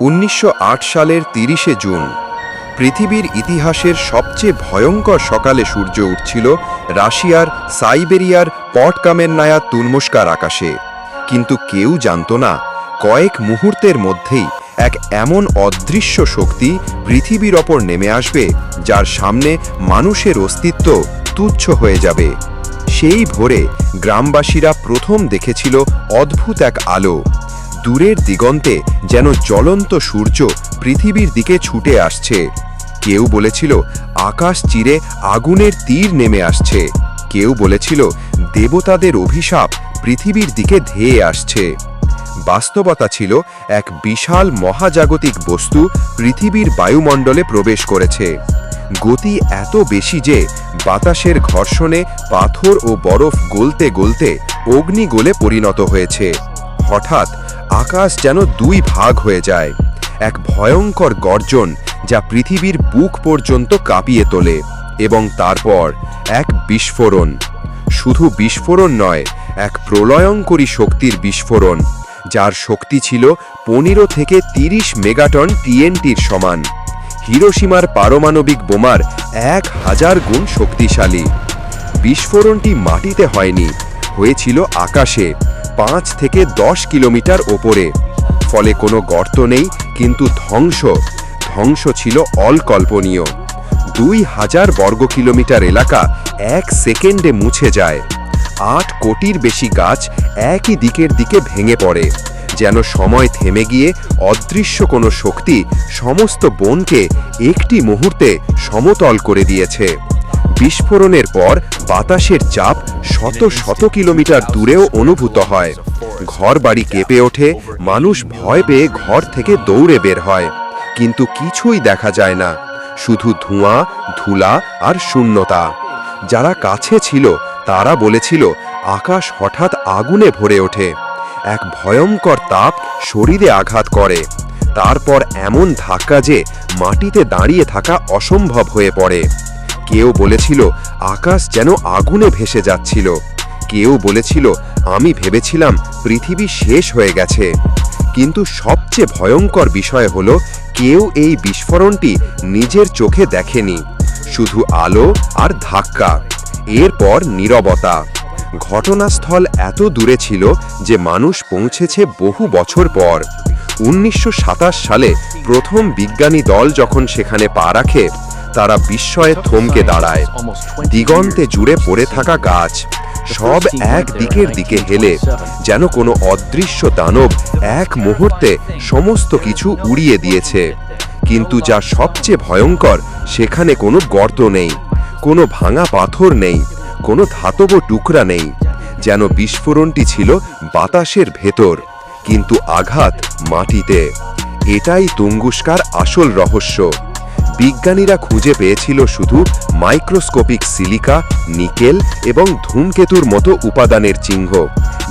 উনিশশো আট সালের তিরিশে জুন, পৃথিবীর ইতিহাসের সবচেয়ে ভয়ঙ্কর সকালে সূর্য উঠছিল রাশিয়ার সাইবেরিয়ার পটকামের নায়া তুলমস্কার আকাশে। কিন্তু কেউ জানত না, কয়েক মুহূর্তের মধ্যেই এক এমন অদৃশ্য শক্তি পৃথিবীর ওপর নেমে আসবে, যার সামনে মানুষের অস্তিত্ব তুচ্ছ হয়ে যাবে। সেই ভোরে গ্রামবাসীরা প্রথম দেখেছিল অদ্ভুত এক আলো। দূরের দিগন্তে যেন জ্বলন্ত সূর্য পৃথিবীর দিকে ছুটে আসছে। কেউ বলেছিল, আকাশ চিরে আগুনের তীর নেমে আসছে। কেউ বলেছিল, দেবতাদের অভিশাপ পৃথিবীর দিকে ধেয়ে আসছে। বাস্তবতা ছিল, এক বিশাল মহাজাগতিক বস্তু পৃথিবীর বায়ুমণ্ডলে প্রবেশ করেছে। গতি এত বেশি যে বাতাসের ঘর্ষণে পাথর ও বরফ গলতে গলতে অগ্নিগোলে পরিণত হয়েছে। হঠাৎ আকাশ যেন দুই ভাগ হয়ে যায়। এক ভয়ঙ্কর গর্জন যা পৃথিবীর বুক পর্যন্ত কাঁপিয়ে তোলে এবং তারপর এক বিস্ফোরণ। শুধু বিস্ফোরণ নয়, এক প্রলয়ঙ্করী শক্তির বিস্ফোরণ, যার শক্তি ছিল পনেরো থেকে ৩০ মেগাটন টিএনটির সমান। হিরোসীমার পারমাণবিক বোমার এক হাজার গুণ শক্তিশালী। বিস্ফোরণটি মাটিতে হয়নি, হয়েছিল আকাশে পাঁচ থেকে দশ কিলোমিটার ওপরে। ফলে কোনো গর্ত নেই, কিন্তু ধ্বংস। ধ্বংস ছিল অলকল্পনীয় দুই হাজার বর্গ কিলোমিটার এলাকা এক সেকেন্ডে মুছে যায়। আট কোটির বেশি গাছ একই দিকের দিকে ভেঙে পড়ে। যেন সময় থেমে গিয়ে অদৃশ্য কোনো শক্তি সমস্ত বনকে একটি মুহূর্তে সমতল করে দিয়েছে। বিস্ফোরণের পর বাতাসের চাপ শত শত কিলোমিটার দূরেও অনুভূত হয়। ঘর বাড়ি কেঁপে ওঠে, মানুষ ভয় পেয়ে ঘর থেকে দৌড়ে বের হয়। কিন্তু কিছুই দেখা যায় না, শুধু ধোঁয়া, ধুলা আর শূন্যতা। যারা কাছে ছিল, তারা বলেছিল, আকাশ হঠাৎ আগুনে ভরে ওঠে। এক ভয়ঙ্কর তাপ শরীরে আঘাত করে। তারপর এমন ধাক্কা যে মাটিতে দাঁড়িয়ে থাকা অসম্ভব হয়ে পড়ে। কেউ বলেছিল, আকাশ যেন আগুনে ভেসে যাচ্ছিল। কেউ বলেছিল, আমি ভেবেছিলাম পৃথিবী শেষ হয়ে গেছে। কিন্তু সবচেয়ে ভয়ঙ্কর বিষয় হলো, কেউ এই বিস্ফোরণটি নিজের চোখে দেখেনি, শুধু আলো আর ধাক্কা, এরপর নীরবতা। ঘটনাস্থল এত দূরে ছিল যে মানুষ পৌঁছেছে বহু বছর পর। উনিশশো সাতাশ সালে প্রথম বিজ্ঞানী দল যখন সেখানে পা রাখে তারা বিস্ময়ে থমকে দাঁড়ায়। দিগন্তে জুড়ে পড়ে থাকা গাছ সব এক দিকের দিকে হেলে, যেন কোনো অদৃশ্য দানব এক মুহূর্তে সমস্ত কিছু উড়িয়ে দিয়েছে। কিন্তু যা সবচেয়ে ভয়ঙ্কর, সেখানে কোনো গর্ত নেই, কোনো ভাঙা পাথর নেই, কোনো ধাতব টুকরা নেই, যেন বিস্ফোরণটি ছিল বাতাসের ভেতর, কিন্তু আঘাত মাটিতে। এটাই তুঙ্গুস্কার আসল রহস্য। বিজ্ঞানীরা খুঁজে পেয়েছিল শুধু মাইক্রোস্কোপিক সিলিকা, নিকেল এবং ধূমকেতুর মতো উপাদানের চিহ্ন,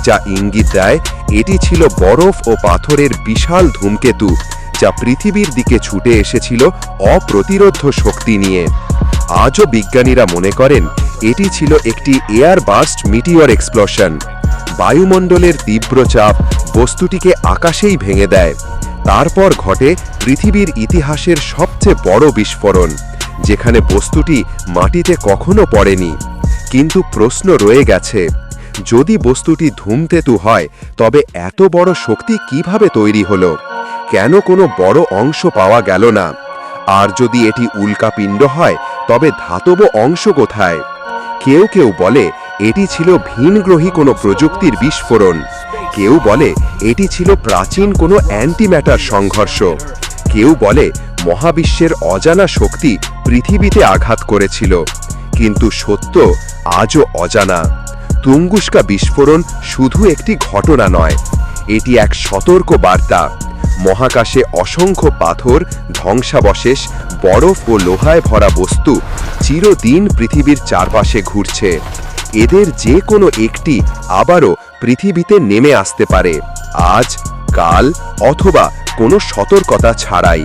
যা ইঙ্গিত দেয় এটি ছিল বরফ ও পাথরের বিশাল ধূমকেতু, যা পৃথিবীর দিকে ছুটে এসেছিল অপ্রতিরোধ শক্তি নিয়ে। আজও বিজ্ঞানীরা মনে করেন এটি ছিল একটি এয়ার বাস্ট মিটিওর এক্সপ্লোশন। বায়ুমণ্ডলের তীব্র চাপ বস্তুটিকে আকাশেই ভেঙে দেয়। তারপর ঘটে পৃথিবীর ইতিহাসের সবচেয়ে বড় বিস্ফোরণ, যেখানে বস্তুটি মাটিতে কখনো পড়েনি। কিন্তু প্রশ্ন রয়ে গেছে, যদি বস্তুটি ধূমকেতু হয়, তবে এত বড় শক্তি কীভাবে তৈরি হলো? কেন কোনো বড় অংশ পাওয়া গেল না? আর যদি এটি উল্কাপিণ্ড হয়, তবে ধাতব অংশ কোথায়? কেউ কেউ বলে, এটি ছিল ভিনগ্রহী কোনো প্রযুক্তির বিস্ফোরণ। কেউ বলে এটি ছিল প্রাচীন কোনো অ্যান্টিম্যাটার সংঘর্ষ। কেউ বলে মহাবিশ্বের অজানা শক্তি পৃথিবীতে আঘাত করেছিল। কিন্তু সত্য আজও অজানা। তুঙ্গুস্কা বিস্ফোরণ শুধু একটি ঘটনা নয়, এটি এক সতর্ক বার্তা। মহাকাশে অসংখ্য পাথর, ধ্বংসাবশেষ, বরফ ও লোহায় ভরা বস্তু চিরদিন পৃথিবীর চারপাশে ঘুরছে। এদের যে কোনো একটি আবারও পৃথিবীতে নেমে আসতে পারে। আজ, কাল অথবা কোনো সতর্কতা ছাড়াই।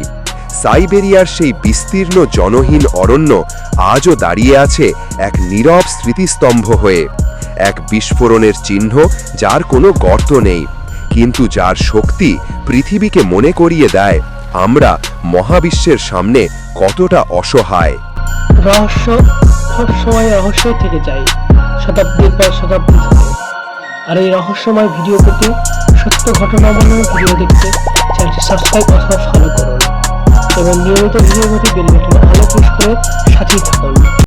সাইবেরিয়ার সেই বিস্তীর্ণ জনহীন অরণ্য আজও দাঁড়িয়ে আছে এক নীরব স্মৃতিস্তম্ভ হয়ে। এক বিস্ফোরণের চিহ্ন যার কোনো গর্ত নেই, কিন্তু যার শক্তি পৃথিবীকে মনে করিয়ে দেয়, আমরা মহাবিশ্বের সামনে কতটা অসহায়। রহস্য সবসময় রহস্যই থেকে যায়, শতাব্দীর পর শতাব্দী আর এই রহস্যময় ভিডিও পেতে সত্য ঘটনা বর্ণনা ভিডিও দেখতে চ্যানেলটি সাবস্ক্রাইব অথবা ফলো করুন। এবং নিয়মিত ভিডিও পেতে বেল বাটনে আলো পুশ করে সাথেই থাকুন।